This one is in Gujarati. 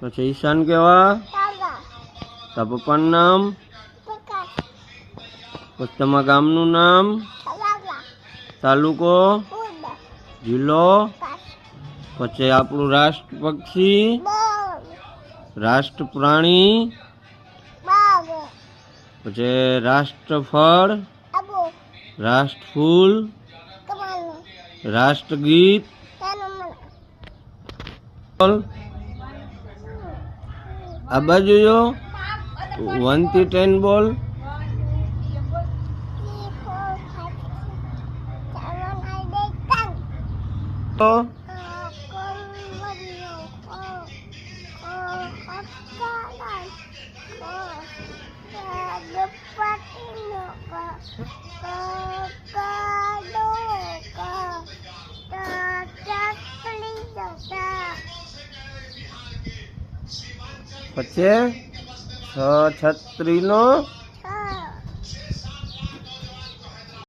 પછી ઈશાન કેવા? તારા પપ્પાનું નામ? પછી તમારા ગામનું નામ? તાલુકો? જિલ્લો? પછી આપણું રાષ્ટ્ર પક્ષી રાષ્ટ્ર પ્રાણી પછી રાષ્ટ્ર ફળ રાષ્ટ્ર ફૂલ કમાલ આ બાજુ જો વન થી ટેન બોલ three four પછી છ છત્રીનો